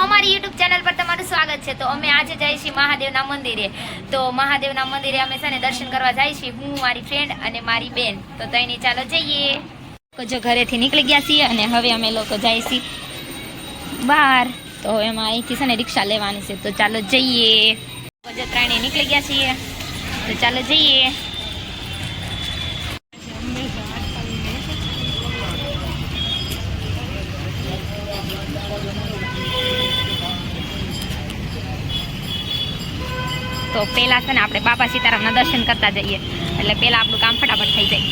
અમારી YouTube channel પર તમારું સ્વાગત છે. તો અમે આજે જઈએ છીએ મહાદેવના મંદિરે. તો મહાદેવના મંદિરે અમે છે ને દર્શન કરવા જઈએ છીએ. હું, મારી ફ્રેન્ડ અને મારી બેન. તો તઈની ચાલો જઈએ. જો ઘરેથી નીકળી ગયા છીએ અને હવે અમે લોકો જઈએ છીએ બહાર. તો એમાં અહીંથી છે ને રિક્ષા લેવાની છે. તો ચાલો જઈએ. જો ત્રણે નીકળી ગયા છીએ. તો ચાલો જઈએ. તો પહેલાં છે ને આપણે બાપા સીતારામના દર્શન કરતા જઈએ. એટલે પહેલાં આપણું કામ ફટાફટ થઈ જાય.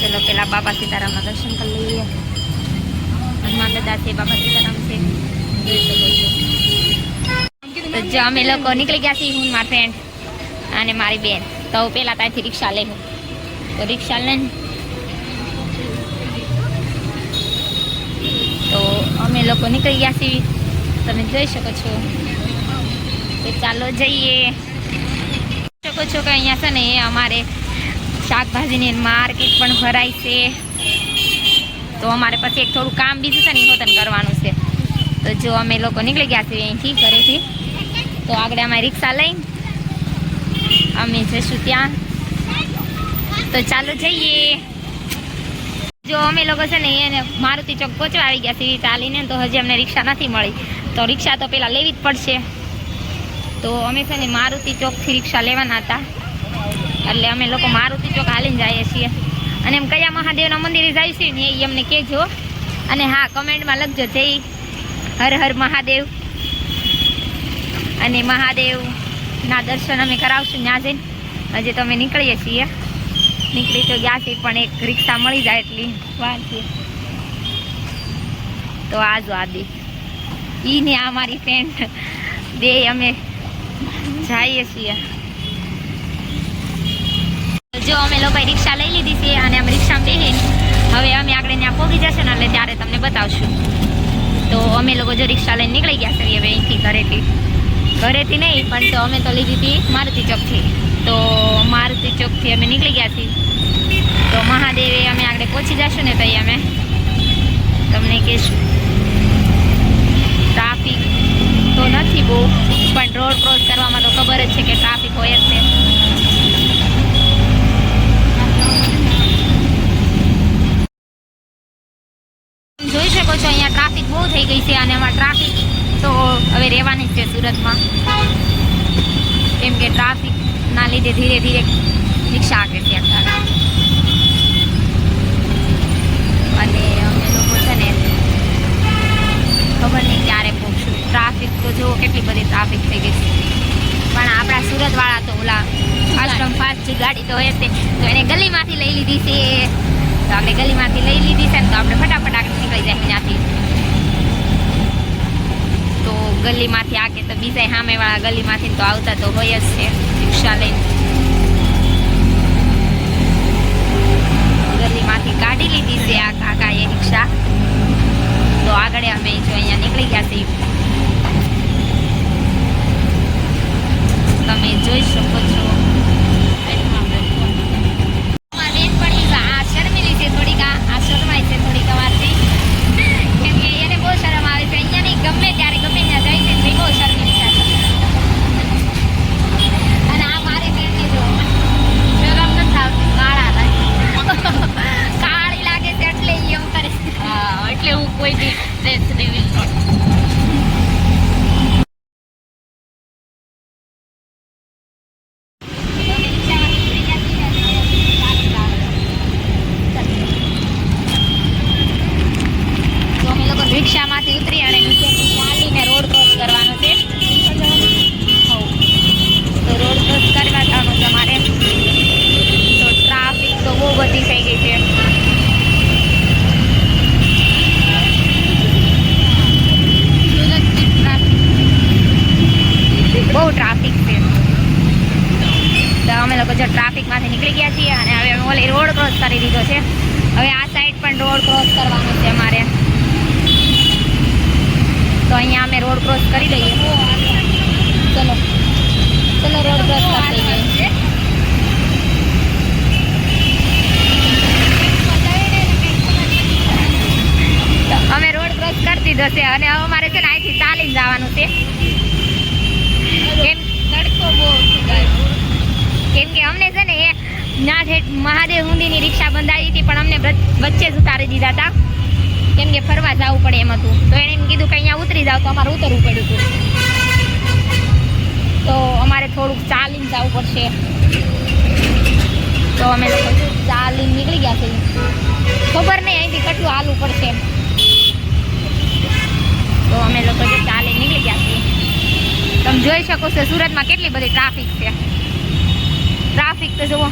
ચલો પહેલાં બાપા સીતારામના દર્શન કરી લઈએ. હનુમાન દાદા છે, બાપા સીતારામ છો. તો જો અમે લોકો નીકળી ગયા છીએ હું મારા ફ્રેન્ડ અને મારી બેન. તો હું પહેલાં ત્યાંથી રિક્ષા લઈ હું. તો રિક્ષા લઈને તો અમે લોકો નીકળી ગયા છીએ. તમે જોઈ શકો છો. ચાલો જઈએ. શકો છો કે અહીંયા છે ને અમારે શાકભાજીની માર્કેટ પણ ભરાય છે. તો અમારે પછી એક થોડું કામ બીજું છે ને હોતન કરવાનું છે. તો જો અમે લોકો નીકળી ગયા છીએ અહીંથી ઘરેથી. તો આગળ અમે રિક્ષા લઈને અમે જઈશું ત્યાં. તો ચાલો જઈએ. જો અમે લોકો છે ને એને મારુતિ ચોક પહોંચવા આવી ગયા છીએ ચાલીને, તો હજી અમને રિક્ષા નથી મળી. તો રિક્ષા તો પહેલાં લેવી જ પડશે. તો અમે છે ને મારુતિ ચોકથી રિક્ષા લેવાના હતા. એટલે અમે લોકો મારુતિ ચોક હાલીને જઈએ છીએ. અને એમ કયા મહાદેવના મંદિરે જઈશું ને એ અમને કહેજો. અને હા, કમેન્ટમાં લખજો, જય હર હર મહાદેવ. અને મહાદેવના દર્શન અમે કરાવશું ત્યાં જઈને હજી તો અમે નીકળીએ છીએ. નીકળી તો ગયા છીએ, પણ એક રિક્ષા મળી જાય એટલી. વાર છે. તો આજો આદિ ઈ ને આ મારી ફ્રેન્ડ બે અમે જઈએ છીએ. જો અમે લોકોએ રિક્ષા લઈ લીધી છે અને અમે રિક્ષામાં બેહીને હવે અમે આગળ ત્યાં પહોંચી જશે ને એટલે ત્યારે તમને બતાવશું. તો અમે લોકો જો રિક્ષા લઈને નીકળી ગયા છીએ હવે અહીંથી ઘરેથી. ઘરેથી નહીં, પણ તો અમે તો લીધી હતી મારુતિ ચોકથી. તો મારુતિ ચોકથી અમે નીકળી ગયા છીએ. તો મહાદેવે અમે આગળ પહોંચી જશું ને તો અમે તમને કહીશું. ટ્રાફિક તો નથી બહુ, પણ રોડ ક્રોસ કરવામાં તો ખબર જ છે કે ટ્રાફિક હોય જ છે. જોઈ શકો છો અહીંયા ટ્રાફિક બહુ થઈ ગઈ છે અને એમાં ટ્રાફિક તો હવે રહેવાની જ છે સુરતમાં. કેમ કે ટ્રાફિકના લીધે ધીરે ધીરે રિક્ષા આગળ છે અત્યારે. અને અમે લોકો છે ને ખબર નહીં ક્યારે પહોંચશું. ટ્રાફિક તો જુઓ કેટલી બધી ટ્રાફિક થઈ ગઈ છે. પણ આપણા સુરતવાળા તો ઓલા આશ્રમ ફાસ્ટ જે ગાડી તો હોય તે તો એને ગલીમાંથી લઈ લીધી છે. તો આપણે ગલીમાંથી લઈ લીધી છે ને તો આપણે ફટાફટ આગળ નીકળી જાય ત્યાંથી તો ગલીમાંથી આગે તો બીજા સામેવાળા ગલીમાંથી તો આવતા તો હોય જ છે. રિક્ષા લઈને. ગલીમાંથી કાઢી લીધી છે આ કાકાએ રિક્ષા. તો આગળ અમે જો અહીંયા નીકળી ગયા છીએ. તમે જોઈ શકો છો અમારી બેનપણી આ શરમેલી છે થોડીક આ આ શરમાય છે થોડીક અમારથી કેમ કે એને બહુ શરમ આવે છે અહીંયા નહીં ગમે ત્યારે ગમે ત્યાં જાય છે ને બહુ શરમેલી છે અને આ મારી બેનને જો શરમ નથી આવતી કાળા લાગે કાળી લાગે છે એટલે ઈ એમ કરે છે હા એટલે હું કોઈ બી ડ્રેસ રિવીલ કરું તો અમે લોકો રિક્ષામાંથી ઉતરી અને નીચેથી ચાલીને રોડ ક્રોસ કરવાનો છે હઉ. તો રોડ ક્રોસ કરવા જવાનું છે અમારે તો ટ્રાફિક તો બહુ બધી થઈ ગઈ છે સુરતની ટ્રાફિક બહુ ટ્રાફિક છે તો અમે લોકો જો ટ્રાફિકમાંથી નીકળી ગયા છીએ અને હવે અમે ઓલી રોડ ક્રોસ કરી દીધો છે હવે આ સાઈડ પણ રોડ ક્રોસ કરવાનો છે અમારે તો અહીંયા અમે રોડ ક્રોસ કરી દઈએ ચલો. ચલો રોડ ક્રોસ કરી દઈએ અમે રોડ ક્રોસ કરી દીધો છે અને હવે અમારે છે ને અહીંથી ચાલીને જવાનું છે. કેમ તડકો બહુ કેમ કે અમને છે ને એ ના મહાદેવ હુંદીની રિક્ષા બંધાવી હતી પણ અમને વચ્ચે જ ઉતારી દીધા હતા. કેમ કે ફરવા જવું પડે એમ હતું. તો એણે એમ કીધું કે અહીંયા ઉતરી જાવ તો અમારે ઉતરવું પડ્યું હતું. તો અમારે થોડુંક ચાલીને જવું પડશે. તો અમે લોકો ચાલીને નીકળી ગયા છે ખબર નહીં, અહીંથી કેટલું હાલવું પડશે. તો અમે લોકો જો ચાલીને નીકળી ગયા છીએ. તમે જોઈ શકો છો, સુરતમાં કેટલી બધી ટ્રાફિક છે. ટ્રાફિક તો જુઓ.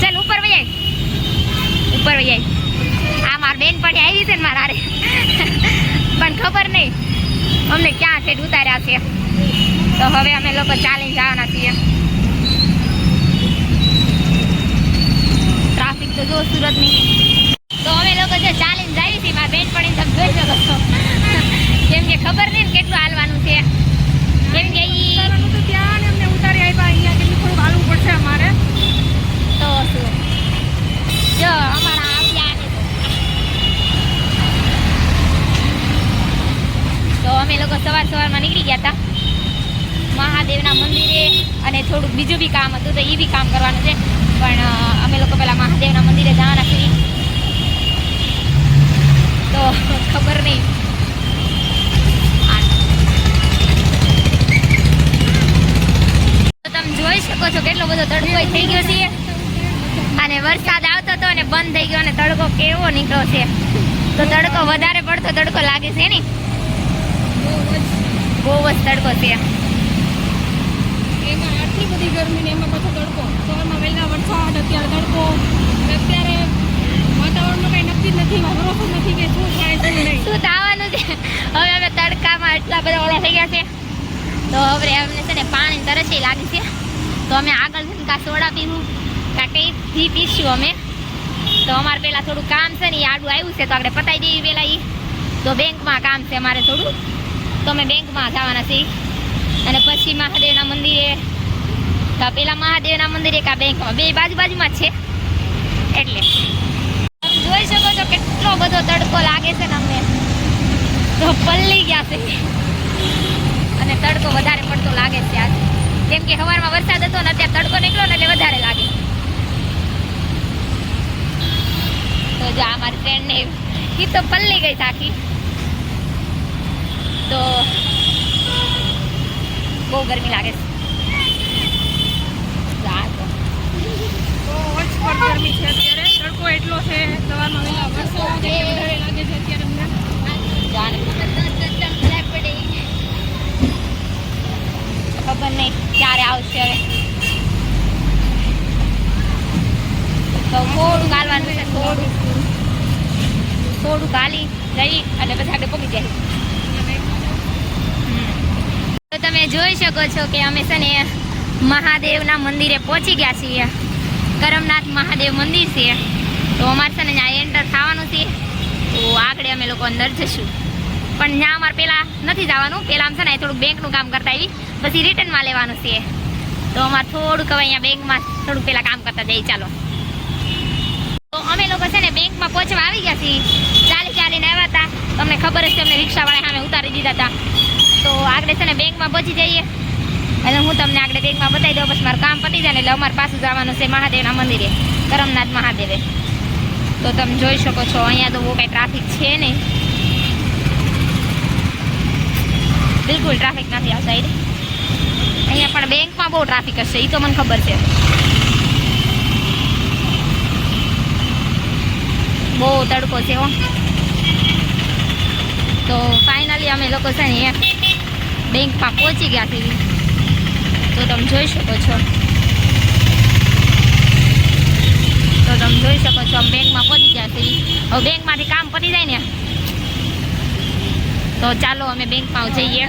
ચાલ, ઉપર વહી ઉપર વહી આય. આ માર બેન પણ આવી છે ને મારા. પણ ખબર નહીં. અમને ક્યાં છે ઉતાર્યા છે. તો હવે અમે લોકો ચાલીને જવાના છીએ. ટ્રાફિક તો જો સુરતની. તો અમે લોકો જે ચાલીને જઈએ છીએ મારા બેન પણ તમે જોઈ શકો છો. કેમ કે ખબર નહીં ને કેટલું હાલવાનું છે. કેમ કે ત્યાં અમને ઉતારી આવ્યા અહીંયા કેટલું થોડું હાલવું પડશે અમારે. તો શું? જો અમારા આવ્યા ને તો અમે લોકો સવાર સવારમાં નીકળી ગયા હતા. મહાદેવના મંદિરે અને થોડુંક બીજું બી કામ હતું તો એ બી કામ કરવાનું છે. પણ અમે લોકો પહેલા મહાદેવના મંદિરે જવાના છીએ. તો, ખબર નહીં. તમે જોઈ શકો છો કેટલો બધો તડકો થઈ ગયો છે. અને વરસાદ આવતો હતો અને બંધ થઈ ગયો અને તડકો કેવો નીકળ્યો છે. તો તડકો વધારે પડતો તડકો લાગે છે ને બહુ જ તડકો છે. એમાં આટલી બધી ગરમી ને એમાં પાછો તડકો. સવારમાં વહેલા વરસાદ અત્યારે તડકો. અત્યારે વાતાવરણનું કંઈ નક્કી જ નથી ભરોસો નથી કે શું થાય શું નહીં. શું થવાનું છે? હવે અમે તડકામાં એટલા બધા ઓલા થઈ ગયા છે. તો હવે અમને છે ને પાણી તરસી લાગી છે. તો અમે આગળ કાં સોડા પીવું કાં કંઈથી પીશું અમે. તો અમારે પહેલાં થોડું કામ છે ને એ આડું આવ્યું છે તો આપણે પતાવી દઈએ પહેલાં એ તો બેંકમાં કામ છે અમારે થોડું. તો અમે બેંકમાં જવાના છીએ. અને પછી મહાદેવના મંદિરે, તો પેલા મહાદેવના મંદિરે કા બેંકમાં બે બાજુ બાજુમાં છે. એટલે તમે જોઈ શકો છો કેટલો બધો તડકો લાગે છે ને અમને. તો પલ્લી ગયા છે. અને તડકો વધારે પડતો લાગે છે આજે. કેમ કે સવારમાં વરસાદ હતો ને અત્યારે તડકો નીકળ્યો ને એટલે વધારે લાગે. તો જો આ મારી ફ્રેન્ડને એ તો પલ્લી ગઈ આખી. તો બહુ ગરમી લાગે છે. ગરમી છે અત્યારે. તડકો એટલો છે સવારમાં વહેલા વરસાદ વધારે લાગે છે અત્યારે અમને. ખબર નહીં ક્યારે આવશે હવે. તો થોડું ગાલવાનું છે થોડું. થોડું ગાલી લઈ અને પછી આપણે પગી જાય તમે જોઈ શકો છો કે અમે છે ને મહાદેવના મંદિરે પહોંચી ગયા છીએ. કરમનાથ મહાદેવ મંદિર છે. તો અમારે છે ને ત્યાં એન્ટર થવાનું છે. તો આગળ અમે લોકો અંદર જશું. પણ ત્યાં અમારે પહેલાં નથી જવાનું. પહેલાં આમ છે ને થોડુંક બેંકનું કામ કરતા આવી પછી રિટર્નમાં લેવાનું છે. તો અમારે થોડુંક હવે અહીંયા બેંકમાં થોડુંક પહેલાં કામ કરતા જઈએ. ચાલો. તો અમે લોકો છે ને બેંકમાં પહોંચવા આવી ગયા છીએ. ચાલી ચાલીને આવ્યા હતા. તમને ખબર જ છે, અમને રિક્ષાવાળા સામે ઉતારી દીધા હતા. તો આગળ છે ને બેંકમાં પહોંચી જઈએ. એટલે હું તમને આગળ બેંકમાં બતાવી દઉં પછી મારું કામ પતી જાય એટલે અમારે પાછું જવાનું છે મહાદેવના મંદિરે, કરમનાથ મહાદેવે. તો તમે જોઈ શકો છો, અહીંયા તો બહુ કાંઈ ટ્રાફિક છે નહીં. બિલકુલ ટ્રાફિક નથી આ સાઈડ અહીંયા પણ બેંકમાં બહુ ટ્રાફિક હશે એ તો મને ખબર છે. બહુ તડકો છે હો. તો ફાઇનલી અમે લોકો છે ને બેંકમાં પહોંચી ગયા હતી તો તમે જોઈ શકો છો. તો તમે જોઈ શકો છો અમે બેંકમાં પહોંચી ગયા છીએ. હવે બેંકમાંથી કામ પતી જાય ને તો ચાલો અમે બેંકમાં જઈએ.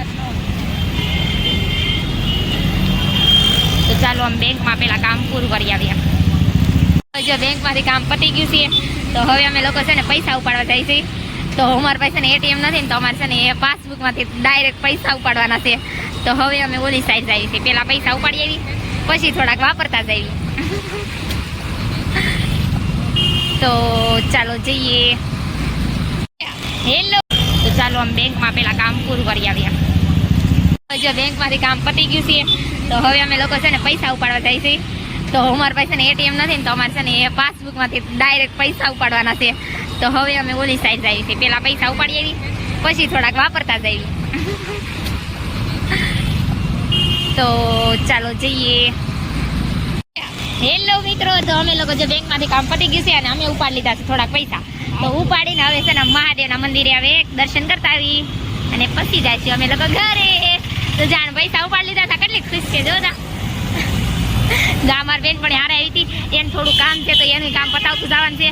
તો ચાલો અમે બેંકમાં પહેલાં કામ પૂરું કરી હવે જો બેંકમાંથી કામ પતી ગયું છે, તો હવે અમે લોકો છે ને પૈસા ઉપાડવા જાય છે. તો અમારા પાસે એટીએમ નથી ને તો અમારે છે ને એ પાસબુકમાંથી ડાયરેક્ટ પૈસા ઉપાડવાના છે. તો હવે અમે ઓલી સાઈડ જઈએ છીએ પહેલાં પૈસા ઉપાડી આવી, પછી થોડાક વાપરતા જઈએ તો ચાલો જઈએ. હેલો તો ચાલો અમે બેંકમાં પેલા કામ પૂરું કરી આવ્યા. જો બેંકમાંથી કામ પતી ગયું છે, તો હવે અમે લોકો છે ને પૈસા ઉપાડવા જાય છે. તો અમારી પાસે ને એટીએમ નથી ને તો અમારે છે ને એ પાસબુકમાંથી ડાયરેક્ટ પૈસા ઉપાડવાના છે. તો હવે અમે ઓલી સાઈડ જઈએ છીએ પહેલાં પૈસા ઉપાડી આવી પછી થોડાક વાપરતા જઈએ તો ચાલો જઈએ. હેલો મિત્રો, તો અમે લોકો જે બેંકમાંથી કામ પતી ગયું છે અને અમે ઉપાડી લીધા છે થોડાક પૈસા. તો ઉપાડીને હવે છે ને મહાદેવના મંદિરે હવે દર્શન કરતા આવી. અને પછી જાય છે અમે લોકો ઘરે. તો જાણ પૈસા ઉપાડી લીધા હતા. કેટલી ખુશ છે, જોતા. જા મારી બેન પણ હારે આવી હતી. એને થોડું કામ છે તો એનું કામ પતાવતું જવાનું છે.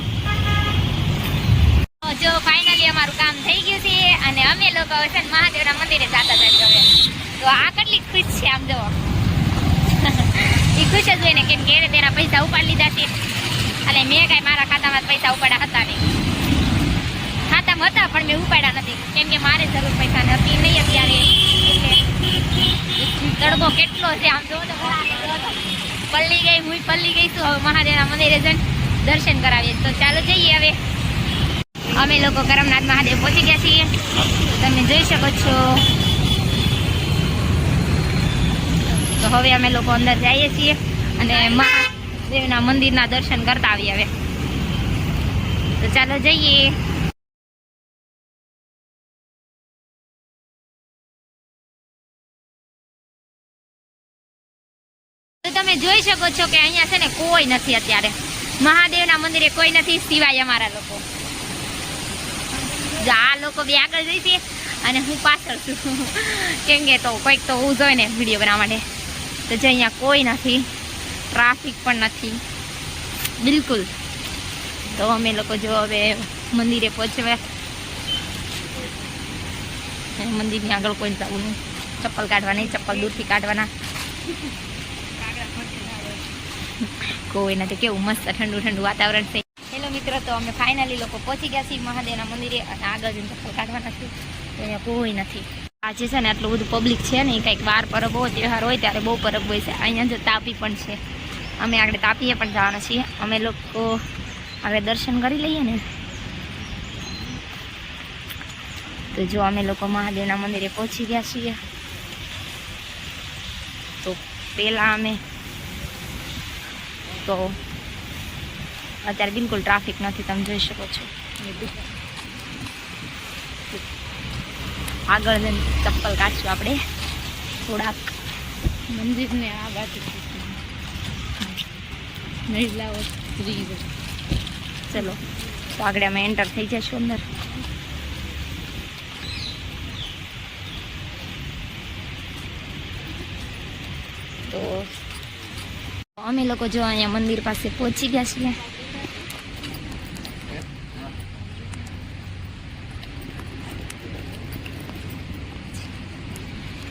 જો ફાઇનલી અમારું કામ થઈ ગયું છે અને અમે લોકો હવે છે મહાદેવના મંદિરે જતા થઈ હવે. તો આ કેટલી ખુશ છે આમ જો એ ખુશ જ હોય ને કેમ કે તેના પૈસા ઉપાડી લીધા છે. અને મેં કાંઈ મારા ખાતામાં પૈસા ઉપાડ્યા હતા નહીં. ખાતામાં હતા પણ મેં ઉપાડ્યા નથી. કેમ કે મારે જરૂર પૈસા નથી, નહીં અત્યારે. તડકો કેટલો છે આમ બરાબર તો. પલ્લી ગઈ, હું પલ્લી ગઈ છું. હવે મહાદેવના મંદિરે જઈને દર્શન કરાવીએ. તો ચાલો જઈએ હવે. અમે લોકો કરમનાથ મહાદેવ પહોંચી ગયા છીએ. તમે જોઈ શકો છો. તો હવે અમે લોકો અંદર જઈએ છીએ અને મહાદેવના મંદિરના દર્શન કરતા આવીએ હવે. તો ચાલો જઈએ. તમે જોઈ શકો છો કે અહીંયા છે ને કોઈ નથી અત્યારે. મહાદેવના મંદિરે કોઈ નથી સિવાય અમારા લોકો. આ લોકો બે આગળ જઈ છે અને હું પાછળ છું. કેમ કે તો કોઈક તો હું જોઈ ને વીડિયો બનાવવા માટે. તો જે અહીંયા કોઈ નથી, ટ્રાફિક પણ નથી. બિલકુલ. તો અમે લોકો જો હવે મંદિરે પહોંચવા. મંદિરની આગળ કોઈ જવું નહીં. ચપ્પલ કાઢવા નહીં, ચપ્પલ દૂરથી કાઢવાના. કોઈ નથી કેવું મસ્ત ઠંડુ ઠંડુ વાતાવરણ છે. હેલો મિત્રો, તો અમે ફાઇનલી લોકો પહોંચી ગયા છીએ મહાદેવના મંદિરે અને આગળ જઈને ચપ્પલ કાઢવાના છીએ. અહીંયા કોઈ નથી. આજે છે ને આટલું બધું પબ્લિક છે ને કંઈક વાર પરબ હોય, તહેવાર હોય, ત્યારે બહુ પરબ હોય છે. અહીંયા જો તાપી પણ છે. અમે આગળ તાપીએ પણ જવાના છીએ. અમે લોકો આગળ દર્શન કરી લઈએ ને. તો જો અમે લોકો મહાદેવના મંદિરે પહોંચી ગયા છીએ. તો પહેલાં અમે તો અત્યારે બિલકુલ ટ્રાફિક નથી તમે જોઈ શકો છો. આગળ જઈને ચપ્પલ કાઢશું આપણે. થોડાક. મંદિરને આ બાજુ મહિલાઓ ચલો. તો આગળ અમે એન્ટર થઈ જઈશું અંદર. અમે લોકો જો અહીંયા મંદિર પાસે પહોંચી ગયા છીએ.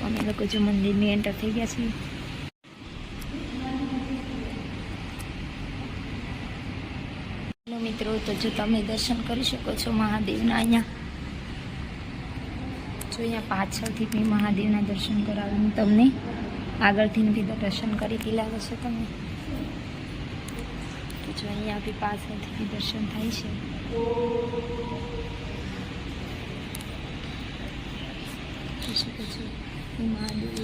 અમે લોકો જો મંદિરની એન્ટર થઈ ગયા છીએ. હેલો મિત્રો, તો જો તમે દર્શન કરી શકો છો મહાદેવના અહીંયા. જો અહીંયા પાછળથી બી મહાદેવના દર્શન કરાવું તમને આગળથી બી દર્શન કરી લાગે છે તમને અહીંયા બી પાછળથી દર્શન થાય છો. મહાદેવ.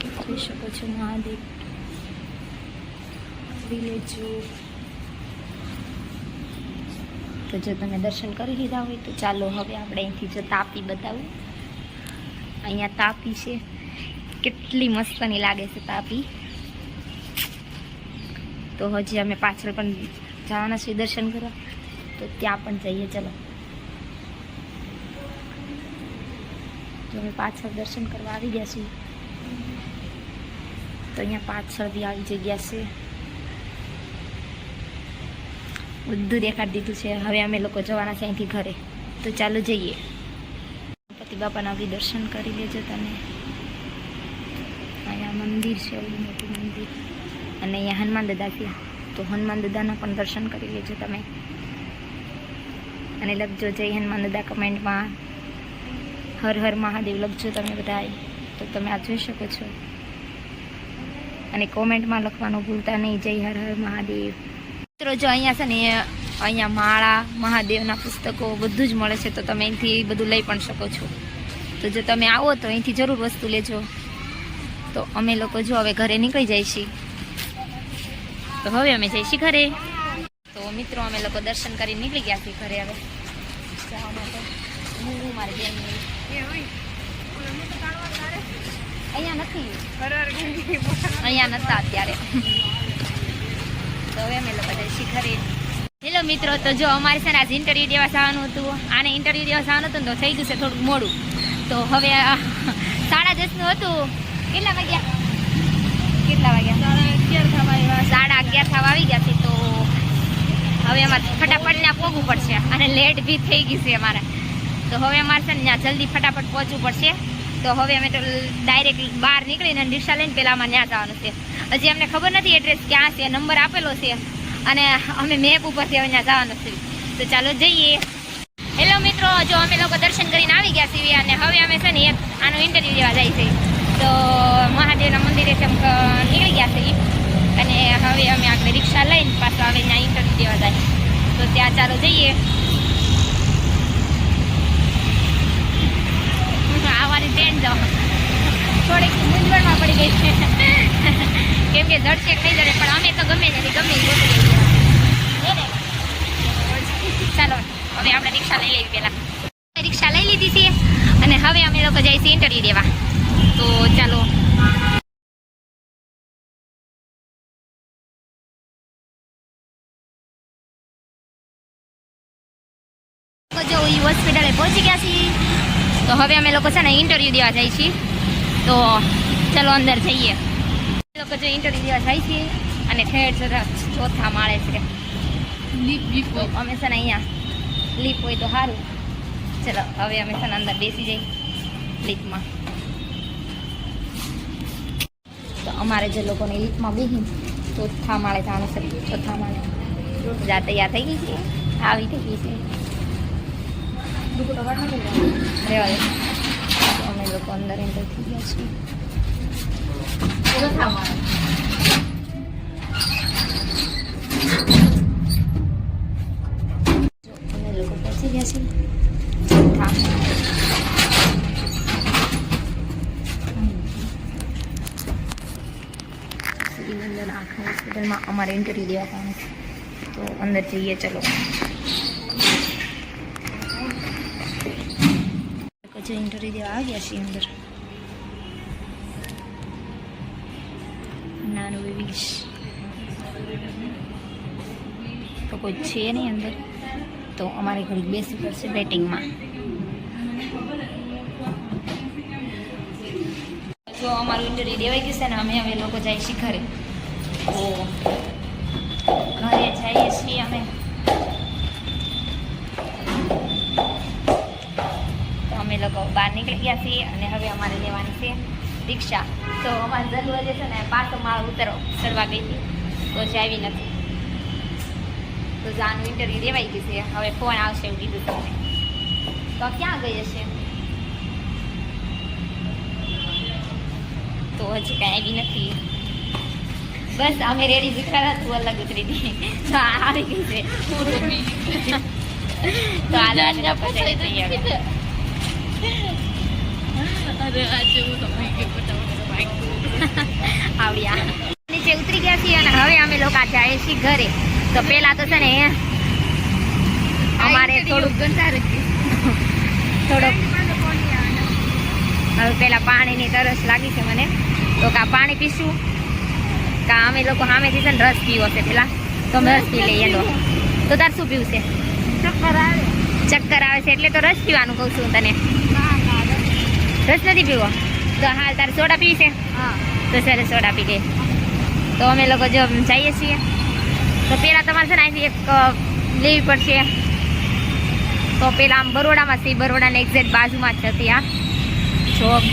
જોઈ શકો છો મહાદેવ. વિલેજો તો જો તમે દર્શન કરી લીધા હોય તો ચાલો હવે આપણે અહીંથી જો તાપી બતાવું. અહીંયા તાપી છે. કેટલી મસ્તની લાગે છે તાપી. તો હજી અમે પાછળ પણ જવાના છીએ દર્શન કરવા. તો ત્યાં પણ જઈએ, ચલો. તો અમે પાછળ દર્શન કરવા આવી ગયા છીએ. તો અહીંયા પાછળ બી આવી જગ્યા છે. બધું દેખાડી દીધું છે. હવે અમે લોકો જવાના છે અહીંથી ઘરે. તો ચાલો જઈએ. ગણપતિ બાપાના બી દર્શન કરી લેજો તમે. અહીંયા મંદિર છે એવું મોટું મંદિર. અને અહીંયા હનુમાન દાદા છે તો હનુમાન દાદાના પણ દર્શન કરી લેજો તમે. અને લખજો જય હનુમાન દાદા કમેન્ટમાં. હર હર મહાદેવ લખજો તમે બધાય. તો તમે આ જોઈ શકો છો. અને કોમેન્ટમાં લખવાનું ભૂલતા નહીં. જય હર હર મહાદેવ. મિત્રો, જો અહીંયા છે ને, અહીંયા માળા, મહાદેવના પુસ્તકો બધું જ મળે છે, તો તમે અહીંથી બધું લઈ પણ શકો છો. તો જો તમે આવો તો અહીંથી જરૂર વસ્તુ લેજો. તો અમે લોકો જો હવે ઘરે નીકળી જાય છીએ. તો હવે અમે જઈશી ઘરે. તો મિત્રો, અમે લોકો દર્શન કરી નીકળી ગયા છીએ ઘરે હવે. જવા માટે. હું અહીંયા નથી. તો હવે અમે લોકો જઈશું ઘરે. હેલો મિત્રો, તો જો અમારે છે ને આજે ઇન્ટરવ્યૂ દેવા જવાનું હતું. આને ઇન્ટરવ્યૂ દેવા જવાનું હતું તો થઈ ગયું થોડુંક મોડું. તો હવે સાડા દસનું હતું. કેટલા વાગ્યા? કેટલા વાગ્યા? સાડા આવી ગયા છે, તો હવે અમારે ફટાફટ ત્યાં પહોંચવું પડશે. અને લેટ બી થઈ ગઈ છે અમારે. તો હવે અમારે છે ને ત્યાં જલ્દી ફટાફટ પહોંચવું પડશે. તો હવે અમે તો ડાયરેક્ટ બહાર નીકળીને રિક્ષા લઈને પહેલાં અમારે ત્યાં જવાનું છે. હજી અમને ખબર નથી એડ્રેસ ક્યાં છે, નંબર આપેલો છે. અને અમે મેપ ઉપરથી હવે ત્યાં જવાનું છે. તો ચાલો જઈએ. હેલો મિત્રો, જો અમે લોકો દર્શન કરીને આવી ગયા છીએ અને હવે અમે છે ને એક આનું ઇન્ટરવ્યૂ લેવા જાય છે. તો મહાદેવના મંદિરે નીકળી ગયા છીએ. અને હવે અમે આગળ રિક્ષા લઈને પાછું હવે ત્યાં ઇન્ટરવ્યૂ દેવા જાય. તો ત્યાં ચાલો જઈએ. આવવાની ટ્રેન જાઓ થોડીક મૂંઝવણમાં પડી ગઈ છે. કેમ કે ધડશેક થઈ જશે, પણ અમે તો ગમે નથી ગમે ને? ચાલો, હવે આપણે રિક્ષા લઈ લેવી પહેલાં. રિક્ષા લઈ લીધી છે અને હવે અમે લોકો જઈશું ઇન્ટરવ્યૂ દેવા. તો ચાલો. પહોંચી ગયા છીએ. તો હવે અમે લોકો છે ને ઇન્ટરવ્યૂ દેવા જાય છીએ. તો ચલો અંદર જઈએ. લોકો જે ઇન્ટરવ્યૂ દેવા જાય છીએ અને જરા ચોથા માળે છે. લીપ લીપ અમે છે ને અહીંયા લીપ હોય તો સારું ચલો હવે અમે છે ને અંદર બેસી જઈએ લીપમાં તો અમારે જે લોકોને લીપમાં બેસી ચોથા માળે જવાનું છે ચોથા માળે. જા તૈયાર થઈ ગઈ છે આવી થઈ ગઈ છે રહેવા દે તો અમે લોકો અંદર એન્ટર થઈ ગયા છીએ ચોથા માળે જો અમે લોકો પહોંચી ગયા છીએ ચોથા શ્રીનંદન આંખ હોસ્પિટલમાં અમારે ઇન્ટરવ્યૂ દેવા જવાનું છે તો અંદર જઈએ ચલો જો ઇન્ટરવ્યૂ દેવા આવ્યા છીએ અંદર નાનું બેબી તો કોઈ છે નહીં અંદર તો અમારે ઘડીક બેસવું પડશે બેટિંગમાં જો અમારું ઇન્ટરવ્યૂ દેવાઈ ગયું છે ને અમે હવે લોકો જાય છીએ ઘરે તો ઘરે જઈએ છીએ અમે અમે લોકો બહાર નીકળી ગયા છીએ અને હવે અમારે લેવાની છે રિક્ષા. તો અમારે દરવાજે છે ને પાછો માળ ઉતરો સરવા ગઈ હતી તો જાવી નથી. તો જાનું ઇન્ટરવ્યુ દેવાઈ ગયું છે. હવે ફોન આવશે એવું કીધું તમને તો ક્યાં ગઈ હશે? તો હજી કાંઈ આવી નથી. બસ અમે રેડી દીકરા તું અલગ ઉતરી હતી તો આવી ગઈ છે. તો આ લાડના પચાવી દઈએ હવે. આવ્યા નીચે ઉતરી ગયા છીએ અને હવે અમે લોકો જાય છીએ ઘરે. તો પેલા તો છે ને અમારે થોડુંક થોડોક હવે પેલા પાણીની તરસ લાગી છે મને. તો કા પાણી પીશું? કા અમે લોકો સામેથી છે ને રસ પીવો છે પેલા. તો અમે રસ પી લઈએ તો તો તાર શું પીવું છે? ચક્કર આવે. છે એટલે તો રસ પીવાનું કહું છું તને. રસ નથી પીવો. તો હાલ તારે સોડા પી છે. તો સરે સોડા પી દે. તો અમે લોકો જો જઈએ છીએ. તો પેલા તમારે છે ને અહીંથી એક લેવી પડશે. તો પેલા આમ બરોડામાં છે બરોડાના એક્ઝેક્ટ બાજુમાં જ હતી આ. જોબ